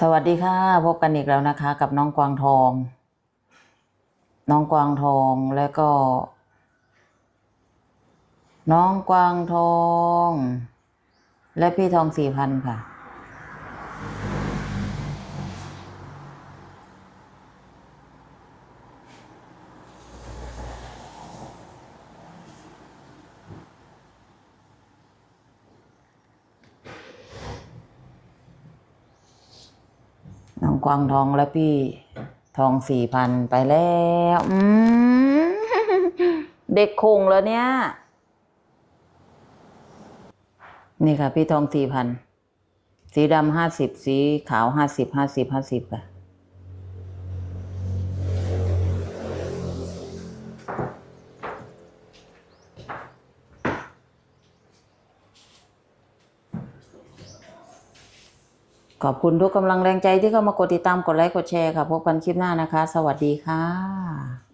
สวัสดีค่ะ พบกันอีกแล้วนะคะ กับน้องกวางทอง น้องกวางทองแล้วก็ น้องกวางทอง และพี่ทองสี่พันค่ะ น้องกวางทองและพี่ทองสี่พันไปแล้วเด็กคงแล้วเนี่ย นี่ค่ะ พี่ทองสี่พัน สีดำห้าสิบสีขาวห้าสิบห้าสิบห้าสิบค่ะ ขอบคุณทุกกำลังแรงใจที่เข้ามากดติดตามกดไลค์กดแชร์ค่ะ พบกันคลิปหน้านะคะ สวัสดีค่ะ